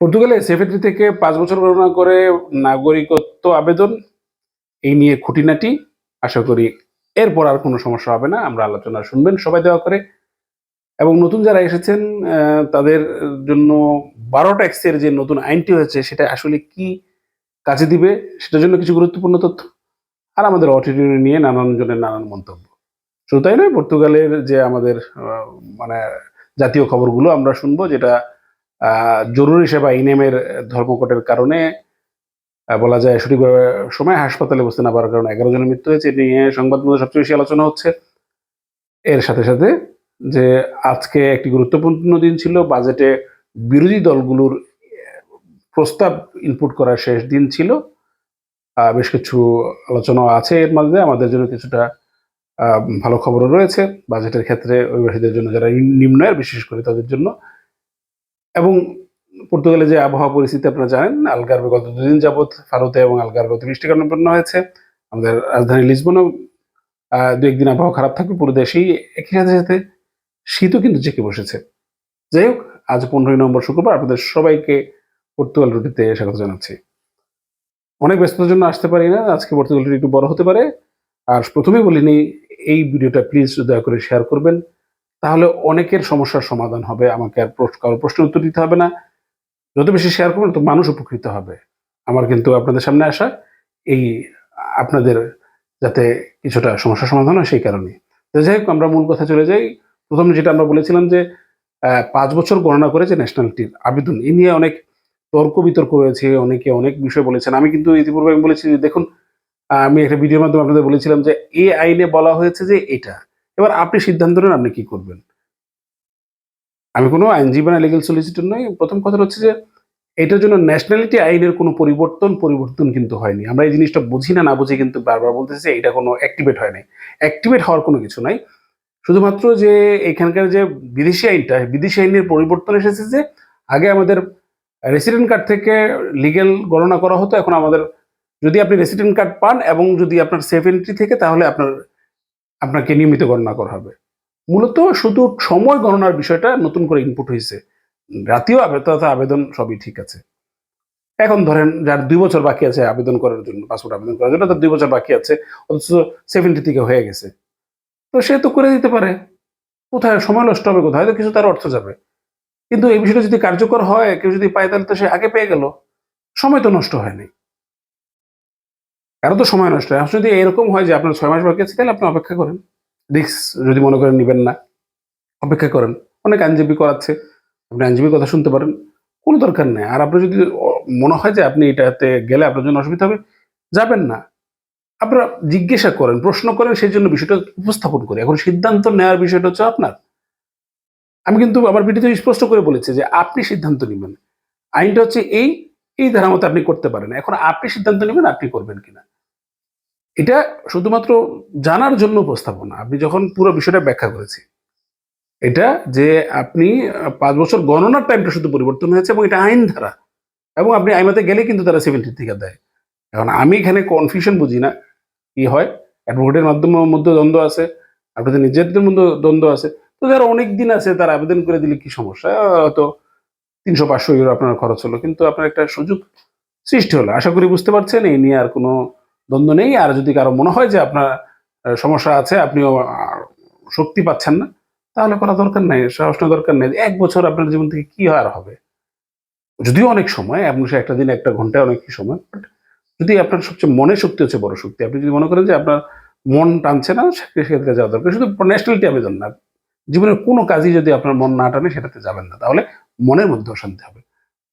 পর্তুগালে সেফেট্রি থেকে পাঁচ বছর গণনা করে নাগরিকত্ব আবেদন, এই নিয়ে খুঁটিনাটি। আশা করি এরপর আর কোনো সমস্যা হবে না, আমরা আলোচনা শুনবেন, সবাই দেওয়া করে। এবং নতুন যারা এসেছেন তাদের জন্য বারো ট্যাক্সের যে নতুন আইনটি হয়েছে, সেটা আসলে কি কাজে দিবে, সেটার জন্য কিছু গুরুত্বপূর্ণ তথ্য আর আমাদের অটিটিউড নিয়ে নানান জনের নানান মন্তব্য। শুধু তাই নয়, পর্তুগালের যে আমাদের মানে জাতীয় খবরগুলো আমরা শুনব, যেটা জরুরি সেবা ইনেমের ধর্মঘটের কারণে বলা যায় সঠিকভাবে সময় হাসপাতালে বসতে না পারার কারণে এগারো জনের মৃত্যু হয়েছে। এটি নিয়ে সংবাদ মধ্যে সবচেয়ে বেশি আলোচনা হচ্ছে। এর সাথে সাথে যে আজকে একটি গুরুত্বপূর্ণ দিন ছিল, বাজেটে বিরোধী দলগুলোর প্রস্তাব ইনপুট করার শেষ দিন ছিল। বেশ কিছু আলোচনা আছে এর মধ্যে আমাদের জন্য কিছুটা ভালো খবরও রয়েছে। বাজেটের ক্ষেত্রে অভিবাসীদের জন্য যারা নিম্ন আয়ের, বিশেষ করে তাদের জন্য এবং পর্তুগালে যে আবহাওয়া পরিস্থিতি আপনারা জানেন, আলগারবে গত দুদিন যাবৎ ফারুতে এবং আলগারবে অতিবৃষ্টির কারণে বন্যা হয়েছে। আমাদের রাজধানী লিসবনও দু একদিন আবহাওয়া খারাপ থাকবে পুরো দেশেই একই সাথে সাথে শীতও কিন্তু জেঁকে বসেছে। যাই হোক, আজ পনেরোই নম্বর শুক্রবার আপনাদের সবাইকে পর্তুগাল রুটিতে স্বাগত জানাচ্ছি। অনেক ব্যস্ততার জন্য আসতে পারি না, আজকে পর্তুগাল রুটি একটু বড় হতে পারে। আর প্রথমেই বলিনি, এই ভিডিওটা প্লিজ দয়া করে শেয়ার করবেন। তাহলে অনেকের সমস্যার সমাধান হবে, আমাকে আর প্রশ্ন, কারও প্রশ্নের উত্তর দিতে হবে না। যত বেশি শেয়ার করবেন তো মানুষ উপকৃত হবে। আমার কিন্তু আপনাদের সামনে আসা, এই আপনাদের যাতে কিছুটা সমস্যার সমাধান হয় সেই কারণে তো যাই হোক, আমরা মূল কথা চলে যাই। প্রথমে যেটা আমরা বলেছিলাম যে পাঁচ বছর গণনা করে যে ন্যাশনালিটির আবেদন। এই নিয়ে অনেক তর্ক বিতর্ক রয়েছে, অনেকে অনেক বিষয় বলেছেন। আমি কিন্তু ইতিপূর্বে আমি বলেছি যে, দেখুন, আমি একটা ভিডিওর মাধ্যমে আপনাদের বলেছিলাম যে এই আইনে বলা হয়েছে যে, এটা। এবার আপনি সিদ্ধান্ত নেন আপনি কি করবেন। আমি কোনো আইনজীবী না লিগেল সলিসিটর নই। প্রথম কথা হচ্ছে যে, এটার জন্য ন্যাশনালিটি আইনের কোনো পরিবর্তন পরিবর্তন কিন্তু হয়নি। আমরা এই জিনিসটা বুঝি না না বুঝি কিন্তু বারবার বলতেছি, এটা কোনো অ্যাক্টিভেট হয় নাই। অ্যাক্টিভেট হওয়ার কোনো কিছু নাই। শুধুমাত্র যে, এখানকার যে বিদেশি আইনটা, বিদেশি আইনের পরিবর্তন এসেছে যে, আগে আমাদের রেসিডেন্ট কার্ড থেকে লিগেল গণনা করা হতো, এখন আমাদের যদি আপনি রেসিডেন্ট কার্ড পান এবং যদি আপনার সেফ এন্ট্রি থেকে, তাহলে আপনার আপনাকে নিয়মিত গণনা করা হবে। মূলত শুধু সময় গণনার বিষয়টা নতুন করে ইনপুট হয়েছে জাতীয় আবেদনতা আবেদন সবই ঠিক আছে। এখন ধরেন যার দুই বছর বাকি আছে আবেদন করার জন্য পাসপোর্ট আবেদন করার জন্য, তার দুই বছর বাকি আছে, অথচ সেভেন্টি থেকে হয়ে গেছে। তো সে তো করে দিতে পারে। কোথায়? সময় নষ্ট হবে কোথায়? হয়তো কিছু তার অর্থ যাবে। কিন্তু এই বিষয়টা যদি কার্যকর হয়, কেউ যদি পায়, তাহলে তো সে আগে পেয়ে গেল। সময় তো নষ্ট হয়নি। কারও তো সময় নষ্ট হয়। যদি এরকম হয় যে আপনার ছয় মাস বাকি আছে, তাহলে আপনি অপেক্ষা করেন। রিক্স যদি মনে করেন নেবেন না, অপেক্ষা করেন। অনেক আইনজীবী করাচ্ছে, আপনি আইনজীবীর কথা শুনতে পারেন। কোনো দরকার নেই। আর আপনার যদি মনে হয় যে আপনি এটাতে গেলে আপনার জন্য অসুবিধা হবে, যাবেন না। আপনারা জিজ্ঞাসা করেন, প্রশ্ন করেন, সেই জন্য বিষয়টা উপস্থাপন করে। এখন সিদ্ধান্ত নেওয়ার বিষয়টা হচ্ছে আপনার। আমি কিন্তু আমার ভিডিওতে স্পষ্ট করে বলেছি যে আপনি সিদ্ধান্ত নেবেন। আইনটা হচ্ছে এই এই ধারা মতো আপনি করতে পারেন। এখন আপনি সিদ্ধান্ত নেবেন, আপনি করবেন কিনা। এটা শুধুমাত্র জানার জন্য উপস্থাপনা। আপনি যখন পুরো বিষয়টা ব্যাখ্যা করেছি এটা যে আপনি পাঁচ বছর গণনার টাইমটা শুধু পরিবর্তন হয়েছে এবং এটা আইন ধারা। এবং আপনি আইমাতে গেলে কিন্তু তারা সেভেন্টি থেকে দেয়। এখন আমি এখানে কনফিউশন বুঝি না, কি হয়? অ্যাডভোকেটের মাধ্যমে মধ্যে দ্বন্দ্ব আছে, আপনাদের নিজেদের মধ্যে দ্বন্দ্ব আছে। তো যারা অনেক দিন আছে, তারা আবেদন করে দিলে কি সমস্যা? হয়তো তিনশো পাঁচশো ইউরো আপনার খরচ হলো, কিন্তু আপনার একটা সুযোগ সৃষ্টি হলো। আশা করি বুঝতে পারছেন, এই নিয়ে আর কোনো দ্বন্দ্ব নেই। আর যদি কারও মনে হয় যে আপনার সমস্যা আছে, আপনিও শক্তি পাচ্ছেন না, তাহলে করা দরকার নেই সাহস দরকার নেই। এক বছর আপনার জীবন থেকে কি আর হবে? যদিও অনেক সময়, আপনি একটা দিন একটা ঘন্টায় অনেক সময় বাট যদি আপনার সবচেয়ে মনের শক্তি হচ্ছে বড় শক্তি, আপনি যদি মনে করেন যে আপনার মন টানছে না সেক্ষেত্রে যাওয়া দরকার। শুধু ন্যাশনালিটি আবেদন না, জীবনের কোনো কাজই যদি আপনার মন না টানে, সেটাতে যাবেন না। তাহলে মনের মধ্যে অশান্তি হবে।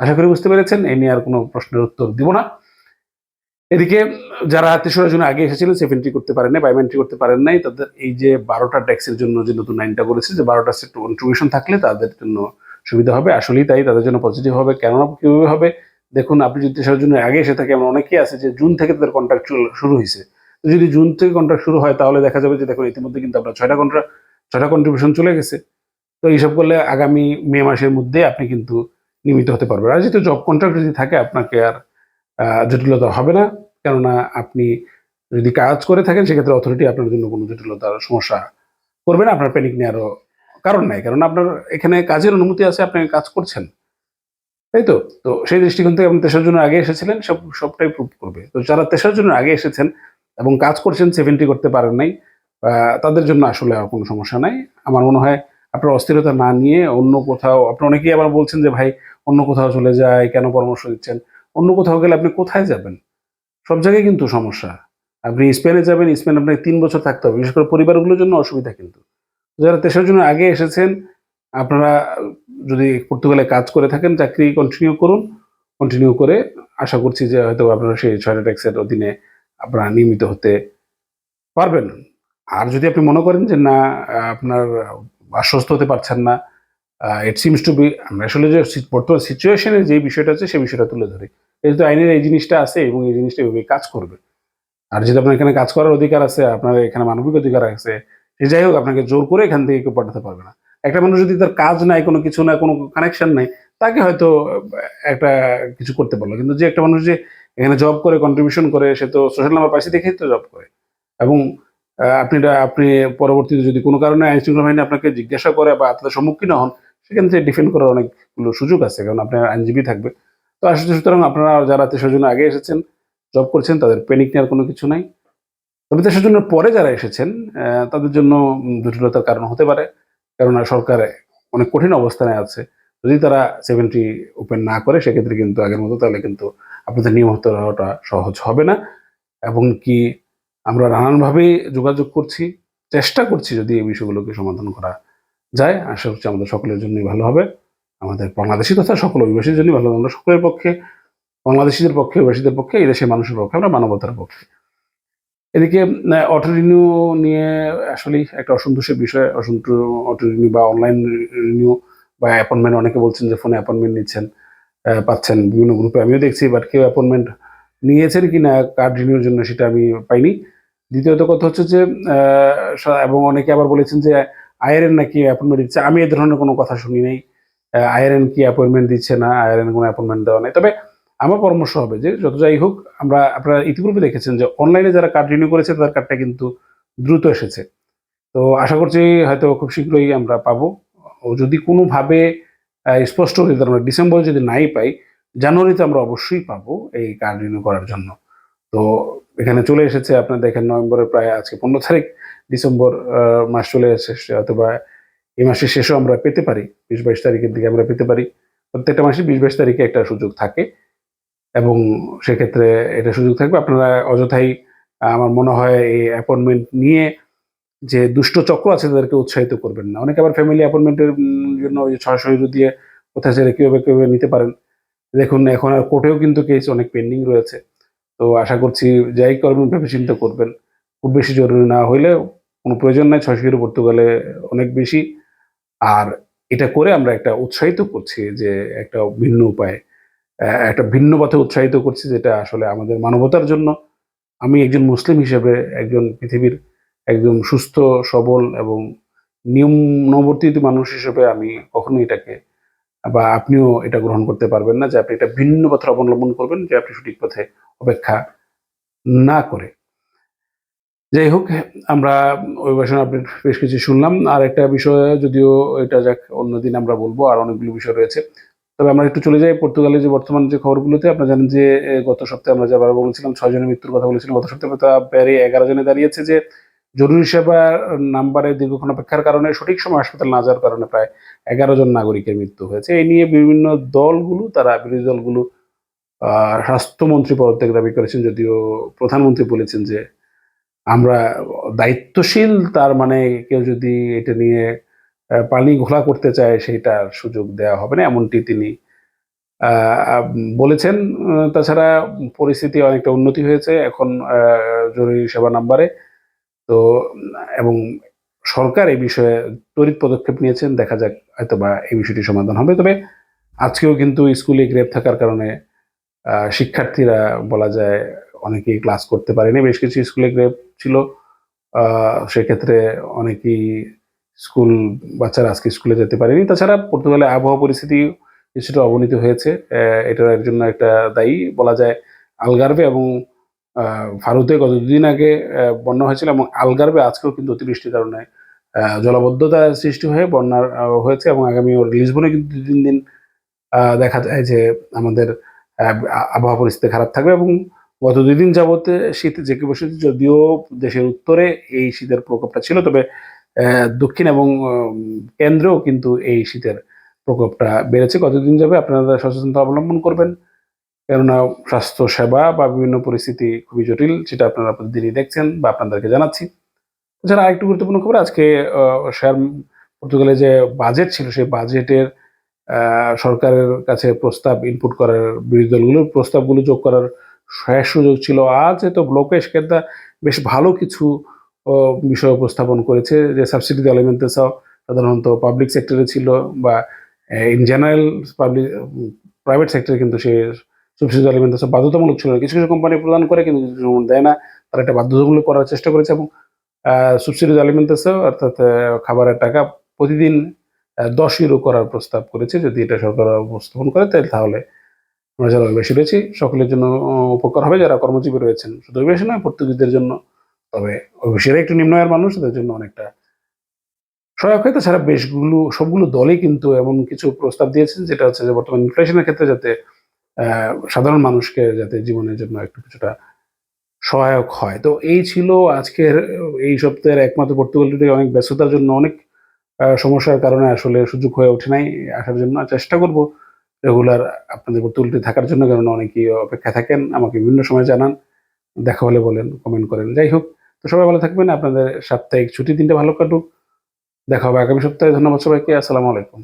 আশা করি বুঝতে পেরেছেন, এই নিয়ে আর কোনো প্রশ্নের উত্তর দিব না। এদিকে যারা তেসরা জন্য আগে এসেছিলেন সেভেন্টি করতে পারেন নাই বায়োমেন্ট্রি করতে পারেন নাই, তাদের এই যে বারোটা ট্যাক্সের জন্য যে নতুন আইনটা করেছে যে বারোটা সেট কন্ট্রিবিউশন থাকলে তাদের জন্য সুবিধা হবে। আসলেই তাই, তাদের জন্য পজিটিভ হবে। কেননা কীভাবে হবে? দেখুন, আপনি যদি তেসরা জন্য আগে এসে থাকে এমন অনেকেই আছে যে জুন থেকে তাদের কন্ট্রাক্ট শুরু হয়েছে। যদি জুন থেকে কন্ট্রাক্ট শুরু হয়, তাহলে দেখা যাবে যে দেখুন, ইতিমধ্যে কিন্তু আপনার ছয়টা কন্ট্রাক্ট ছয়টা কন্ট্রিবিউশন চলে গেছে। তো এইসব করলে আগামী মে মাসের মধ্যে আপনি কিন্তু নিয়মিত হতে পারবেন। আর যেহেতু জব কন্ট্রাক্ট যদি থাকে, আপনাকে আর জটিলতা হবে না। কেননা আপনি যদি কাজ করে থাকেন, সেক্ষেত্রে অথরিটি আপনার জন্য কোনো জটিলতার সমস্যা করবে না। আপনার প্যানিক নেওয়ারও কারণ নাই। কারণ আপনার এখানে কাজের অনুমতি আছে, আপনি কাজ করছেন। তাই তো? তো সেই দৃষ্টিকোণ থেকে আপনি তেসরা জনের আগে এসেছিলেন, সব, সবটাই প্রুভ করবে। তো যারা তেসরা জনের আগে এসেছেন এবং কাজ করছেন সেভেন্টি করতে পারেন নাই তাদের জন্য আসলে আর কোনো সমস্যা নাই। আমার মনে হয় আপনার অস্থিরতা না নিয়ে অন্য কোথাও, আপনি অনেকেই আবার বলছেন যে, ভাই, অন্য কোথাও চলে যায়, কেন পরামর্শ দিচ্ছেন? অন্য কোথাও গেলে আপনি কোথায় যাবেন? সব জায়গায় কিন্তু সমস্যা। আপনি স্পেনে যাবেন, স্পেন আপনাকে তিন বছর থাকতে হবে, বিশেষ করে পরিবারগুলোর জন্য অসুবিধা কিন্তু। যারা তেসরা জন্য আগে এসেছেন, আপনারা যদি পর্তুগালে কাজ করে থাকেন, চাকরি কন্টিনিউ করুন। কন্টিনিউ করে আশা করছি যে হয়তো আপনারা সেই ছয়টা ট্যাক্সের অধীনে আপনারা নিয়মিত হতে পারবেন। আর যদি আপনি মনে করেন যে না, আপনার আশ্বস্ত হতে পারছেন না ইট সিমস টু বি আমরা আসলে যে বর্তমান সিচুয়েশনের যে বিষয়টা আছে, সেই বিষয়টা তুলে ধরি। যেহেতু আইনের এই জিনিসটা আছে এবং এই জিনিসটা এভাবে কাজ করবে। আর যেহেতু আপনার এখানে কাজ করার অধিকার আছে, আপনার এখানে মানবিক অধিকার আছে, সে যাই হোক আপনাকে জোর করে এখান থেকে কেউ পাঠাতে পারবে না। একটা মানুষ যদি তার কাজ নাই, কোনো কিছু নাই, কোনো কানেকশন নাই, তাকে হয়তো একটা কিছু করতে পারল। কিন্তু যে একটা মানুষ যে এখানে জব করে কন্ট্রিবিউশন করে, সে তো সোশ্যাল নাম্বার পাইসে দেখেই তো জব করে। এবং আপনি আপনি পরবর্তীতে যদি কোনো কারণে আইন শৃঙ্খলা বাহিনী আপনাকে জিজ্ঞাসা করে বা তাদের সম্মুখীন হন, সেখান থেকে ডিফেন্ড করার অনেকগুলো সুযোগ আছে। কারণ আপনার আইনজীবী থাকবে। তো আসলে সুতরাং আপনারা যারা তেসরা জন্য আগে এসেছেন জব করছেন, তাদের পেনিক নেওয়ার কোনো কিছু নাই। তবে তেসরা জনের পরে যারা এসেছেন তাদের জন্য জটিলতার কারণ হতে পারে। কেননা সরকার অনেক কঠিন অবস্থানে আছে। যদি তারা সেভেন্টি ওপেন না করে, সেক্ষেত্রে কিন্তু আগের মতো তাহলে কিন্তু আপনাদের নিয়মিত হওয়াটা সহজ হবে না। এবং কি আমরা নানানভাবেই যোগাযোগ করছি, চেষ্টা করছি যদি এই বিষয়গুলোকে সমাধান করা যায়, আশা করছি আমাদের সকলের জন্যই ভালো হবে। আমাদের বাংলাদেশি তথা সকল অভিবাসীর জন্যই ভালো আমরা সকলের পক্ষে, বাংলাদেশিদের পক্ষে, অভিবাসীদের পক্ষে, এই দেশের মানুষের পক্ষে, আমরা মানবতার পক্ষে। এদিকে অটো রিনিউ নিয়ে আসলেই একটা অসন্তোষের বিষয় অসন্ত অটো রিনিউ বা অনলাইন রিনিউ বা অ্যাপয়েন্টমেন্ট অনেকে বলছেন যে ফোনে অ্যাপয়েন্টমেন্ট নিচ্ছেন পাচ্ছেন, বিভিন্ন গ্রুপে আমিও দেখছি বাট কেউ অ্যাপয়েন্টমেন্ট নিয়েছেন কি না কার্ড রিনিউর জন্য সেটা আমি পাইনি। দ্বিতীয়ত কথা হচ্ছে যে এবং অনেকে আবার বলেছেন যে আইআরএন নাকি অ্যাপয়েন্টমেন্ট দিচ্ছে আমি এ ধরনের কোনো কথা শুনি নাই। আইআরএন কি অ্যাপয়েন্টমেন্ট দিচ্ছে না আইআরএন কোনো অ্যাপয়েন্টমেন্ট দেওয়া নেই। তবে আমার পরামর্শ হবে যে যত যাই হোক, আমরা, আপনারা ইতিপূর্বে দেখেছেন যে অনলাইনে যারা কার্ড রিনিউ করেছে, তাদের কার্ডটা কিন্তু দ্রুত এসেছে। তো আশা করছি হয়তো খুব শীঘ্রই আমরা পাবো। ও যদি কোনোভাবে স্পষ্ট যদি আমরা ডিসেম্বরে যদি নাই পাই, জানুয়ারিতে আমরা অবশ্যই পাবো এই কার্ড রিনিউ করার জন্য। তো এখানে চলে এসেছে, আপনার দেখেন নভেম্বরের প্রায় আজকে পনেরো তারিখ, ডিসেম্বর মাস চলে এসেছে অথবা এই মাসের শেষও আমরা পেতে পারি, বিশ বাইশ তারিখের দিকে আমরা পেতে পারি। প্রত্যেকটা মাসে বিশ বাইশ তারিখে একটা সুযোগ থাকে এবং সেক্ষেত্রে এটা সুযোগ থাকবে। আপনারা অযথাই, আমার মনে হয়, এই অ্যাপয়েন্টমেন্ট নিয়ে যে দুষ্ট চক্র আছে তাদেরকে উৎসাহিত করবেন না। অনেকে আবার ফ্যামিলি অ্যাপয়েন্টমেন্টের জন্য ওই ছয়শো ইউরো দিয়ে কোথায় ছেড়ে কীভাবে কীভাবে নিতে পারেন। দেখুন, এখন আর কোর্টেও কিন্তু কেস অনেক পেন্ডিং রয়েছে। তো আশা করছি যাই করবেন ভেবে চিন্তা করবেন। খুব বেশি জরুরি না হইলে কোনো প্রয়োজন নাই। ছয়শো ইউরো পর্তুগালে অনেক বেশি আর এটা করে আমরা একটা উৎসাহিত করছি যে একটা ভিন্ন উপায়ে একটা ভিন্ন পথে উৎসাহিত করছি যেটা আসলে আমাদের মানবতার জন্য। আমি একজন মুসলিম হিসেবে একজন পৃথিবীর একজন সুস্থ, সবল এবং নিয়মনবর্তিত মানুষ হিসেবে আমি কখনোই এটাকে বা আপনিও এটা গ্রহণ করতে পারবেন না যে আপনি এটা ভিন্ন পথে অবলম্বন করবেন যে আপনি সঠিক পথে অপেক্ষা না করে। যাই হোক, আমরা ভাষণ আপডেট বেশ কিছু শুনলাম। আর একটা বিষয় যদিও এটা যাক, অন্যদিন আমরা বলব, আর অনেকগুলো বিষয় রয়েছে। তবে আমরা একটু চলে যাই পর্তুগালের যে বর্তমান যে খবরগুলোতে। আপনারা জানেন যে গত সপ্তাহে আমরা যাবার বলেছিলাম, ছয় জনের মৃত্যুর কথা বলেছিলাম, গত সপ্তাহে তা প্যারে এগারো জনে দাঁড়িয়েছে যে, জরুরি সেবা নাম্বারে দীর্ঘক্ষণ অপেক্ষার কারণে সঠিক সময় হাসপাতাল না যাওয়ার কারণে প্রায় এগারো জন নাগরিকের মৃত্যু হয়েছে। এই নিয়ে বিভিন্ন দলগুলো, তারা বিরোধী দলগুলো স্বাস্থ্যমন্ত্রী পদত্যাগ দাবি করেছেন, যদিও প্রধানমন্ত্রী বলেছেন যে আমরা দায়িত্বশীল, তার মানে কেউ যদি এটা নিয়ে পানি ঘোলা করতে চায় সেইটার সুযোগ দেওয়া হবে না, এমনটি তিনি বলেছেন। তাছাড়া পরিস্থিতি অনেকটা উন্নতি হয়েছে এখন জরুরি সেবা নাম্বারে। তো, এবং সরকার এই বিষয়ে তড়িৎ পদক্ষেপ নিয়েছেন, দেখা যাক হয়তো বা এই বিষয়টি সমাধান হবে। তবে আজকেও কিন্তু স্কুলে গ্রেপ থাকার কারণে শিক্ষার্থীরা বলা যায় অনেকেই ক্লাস করতে পারেনি। বেশ কিছু স্কুলে গ্রেপ ছিল। সেক্ষেত্রে অনেকেই স্কুল বাচ্চারা আজকে স্কুলে যেতে পারেনি। তাছাড়া পর্তুগালে আবহাওয়া পরিস্থিতি কিছুটা অবনতি হয়েছে। এটার জন্য একটা দায়ী বলা যায় আলগার্ভে এবং ফারুতে গত দুদিন আগে বন্যা হয়েছিল এবং আলগার্ভে আজকেও কিন্তু অতিবৃষ্টির কারণে জলাবদ্ধতা সৃষ্টি হয়ে বন্যার হয়েছে এবং আগামী লিসবনে কিন্তু দু তিন দিন দেখা যায় যে আমাদের আবহাওয়া পরিস্থিতি খারাপ থাকবে এবং গত দুই দিন যাবতে শীত জেঁকে বসেছে, যদিও দেশের উত্তরে এই শীতের প্রকোপটা ছিল, তবে দক্ষিণ এবং কেন্দ্রেও কিন্তু এই শীতের প্রকোপটা বেড়েছে। কতদিন যাবে আপনারা সচেতনতা অবলম্বন করবেন। কেননা স্বাস্থ্য সেবা বা বিভিন্ন পরিস্থিতি খুবই জটিল, সেটা আপনারা প্রতিদিনই দেখছেন বা আপনাদেরকে জানাচ্ছি। এছাড়া আরেকটু গুরুত্বপূর্ণ খবর, আজকে শেয়ার পর্তুগালে যে বাজেট ছিল, সেই বাজেটের সরকারের কাছে প্রস্তাব ইনপুট করার বিরোধী দলগুলোর প্রস্তাবগুলো যোগ করার শেষ সুযোগ ছিল আজ তো ব্লকেশ কেদ্দা বেশ ভালো কিছু বিষয় উপস্থাপন করেছে। যে সাবসিডি de alimentação সাধারণত পাবলিক সেক্টরে ছিল বা ইন জেনারেল পাবলিক প্রাইভেট সেক্টরে কিন্তু সে সাবসিডি de alimentação বাধ্যতামূলক ছিল না। কিছু কিছু কোম্পানি প্রদান করে কিন্তু কিছু কিছু দেয় না। তারা এটা বাধ্যতামূলক করার চেষ্টা করেছে এবং সাবসিডি de alimentação অর্থাৎ খাবারের টাকা প্রতিদিন দশ ইউরো করার প্রস্তাব করেছে। যদি এটা সরকার উপস্থাপন করে, তাহলে আমরা যারা অভিবাসী রয়েছি সকলের জন্য উপকার হবে যারা কর্মজীবী রয়েছেন। শুধু অভিবাসী নয়, পর্তুগিজদের জন্য। তবে অভিবাসীরা একটু নিম্ন আয়ের মানুষ, তাদের জন্য অনেকটা সহায়ক হয়। তাছাড়া বেশগুলো, সবগুলো দলই কিন্তু এমন কিছু প্রস্তাব দিয়েছেন, যেটা হচ্ছে যে বর্তমান ইনফ্লেশনের ক্ষেত্রে যাতে সাধারণ মানুষকে যাতে জীবনের জন্য একটু কিছুটা সহায়ক হয়। তো এই ছিল আজকের, এই সপ্তাহের একমাত্র পর্তুগালটিতে অনেক ব্যস্ততার জন্য অনেক সমস্যার কারণে আসলে সুযোগ হয়ে ওঠে নাই, আসার জন্য চেষ্টা করব। রেগুলার আপনাদের তুলতে থাকার জন্য কারণ অনেকেই অপেক্ষা থাকেন। আমাকে বিভিন্ন সময় জানান, দেখা হলে বলেন কমেন্ট করেন। যাই হোক, তো সবাই ভালো থাকবেন, আপনাদের সাপ্তাহিক ছুটি দিনটা ভালো কাটুক। দেখা হবে আগামী সপ্তাহে, ধন্যবাদ সবাইকে, আসসালামু আলাইকুম।